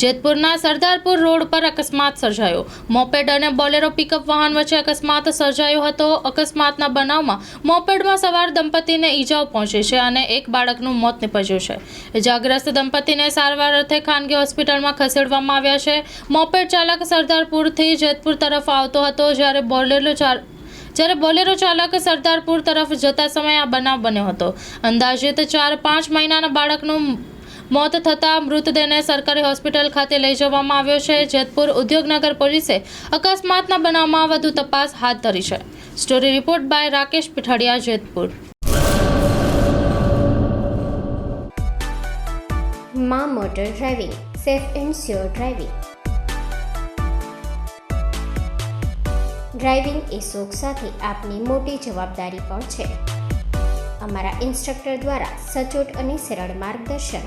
જેતપુરના Sardarpur road પર અકસ્માત સર્જાયો. મોપેડ અને બોલેરો પિકઅપ વાહન વચ્ચે અકસ્માત સર્જાયો હતો. અકસ્માતના બનાવમાં મોપેડમાં સવાર દંપતીને ઈજાઓ પહોંચી છે અને એક બાળકનું મોત નિપજ્યું છે. ઇજાગ્રસ્ત દંપતીને સારવાર અર્થે ખાનગી હોસ્પિટલમાં ખસેડવામાં આવ્યા છે. મોપેડ ચાલક સરદારપુરથી જેતપુર તરફ આવતો હતો. જ્યારે બોલેરો ચાલ, જ્યારે બોલેરો ચાલક સરદારપુર તરફ જતા સમયે આ બનાવ બન્યો હતો. અંદાજિત ચાર પાંચ મહિનાના બાળકનું મોત થતાં મૃતદેહને સરકારી હોસ્પિટલ ખાતે લઈ જવામાં આવ્યો છે. જેતપુર ઉદ્યોગનગર પોલીસે અકસ્માતના બનાવમાં વધુ તપાસ હાથ ધરી છે. Story report by Rakesh Pithadiya, Jetpur. માં motor driving, safe and sure driving. Driving એ શોખ સાથે આપની મોટી જવાબદારી પણ છે. અમારા ઇન્સ્ટ્રક્ટર દ્વારા સચોટ અને સરળ માર્ગદર્શન.